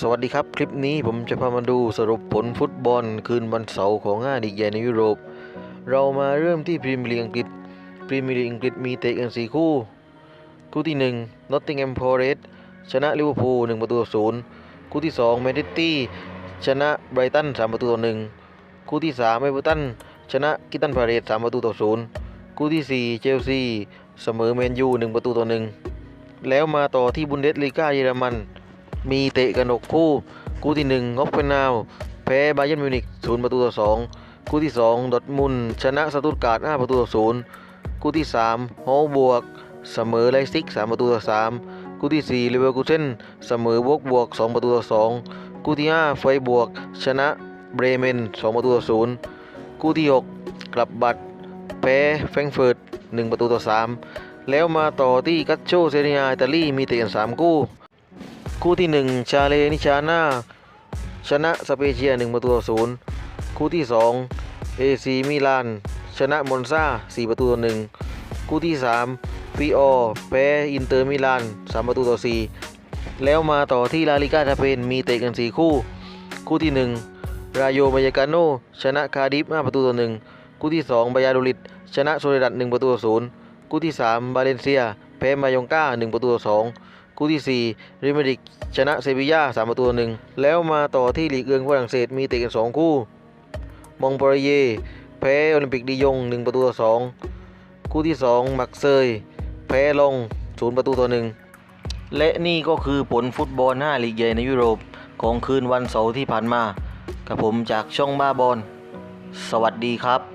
สวัสดีครับ คลิปนี้ผมจะพามาดูสรุปผลฟุตบอลคืนวันเสาร์ของห้าลีกใหญ่ในยุโรป เรามาเริ่มที่พรีเมียร์ลีกอังกฤษ พรีเมียร์ลีกอังกฤษมีเตะกันสี่คู่ คู่ที่1 Nottingham Forest ชนะลิเวอร์พูล1ประตูต่อศูนย์คู่ที่2แมนซิตี้ชนะไบรตัน3ประตูต่อหนึ่งคู่ที่3เอเวอร์ตันชนะกิตันพาเรส3ประตูต่อศูนย์คู่ที่4เชลซีเสมอแมนยู1ประตูต่อหนึ่งแล้วมาต่อที่บุนเดสลีกาเยอรมัน มีเตะกันหกคู่ คู่ที่1งอกเฟนาวแพ้บาเยิร์นมิวนิก0ประตูต่อ2คู่ที่2ดอทมุนชนะสตุตการ์ด5ประตูต่อ0คู่ที่3ฮอลบวก เสมอไลซิก3ประตูต่อ3คู่ที่4เลเวอร์คูเซนเสมอบวกบวก2ประตูต่อ2คู่ที่5ไฟบวก ชนะเบรเมน2ประตูต่อ0คู่ที่ 6 กลับบัตรแพ้แฟรงเฟิร์ต1ประตูต่อ3แล้วมาต่อที่กัตโชเซเนียอิตาลีมีเตะกัน3คู่ คู่ที่ 1 ชาเลนิชาน่าชนะสเปเชีย1ประตูต่อ0คู่ที่2เอซีมิลาน ชนะมอนซา4ประตูต่อ1คู่ที่3ฟิโอแพ้อินเตอร์มิลาน3ประตูต่อ4แล้วมาต่อที่ลาลิกาสเปนมีเตะกัน 4 คู่ คู่ที่ 1 รายโยมายากาโนชนะคาดิฟ5ประตูต่อ1คู่ที่ 2 บายาโดลิดชนะโซเลดัด1ประตูต่อ0คู่ที่ 3 บาเลนเซีย พ้มายองกา1 ประตูต่อ2คู่ที่ 4รอัลมาดริดชนะเซบีย่า3 ประตูต่อหนึ่งแล้วมาต่อที่ลีกเอืองฝรั่งเศสมีเตะกัน 2 คู่ มองปรเย แพ้โอลิมปิกดียง 1 ประตูต่อ2คู่ที่ 2 มักเซย แพ้ลง 0 ประตูต่อ1และนี่ก็คือผลฟุตบอล 5 ลีกใหญ่ในยุโรปของคืนวันเสาร์ที่ผ่านมากับผมจากช่องบ้าบอลสวัสดีครับ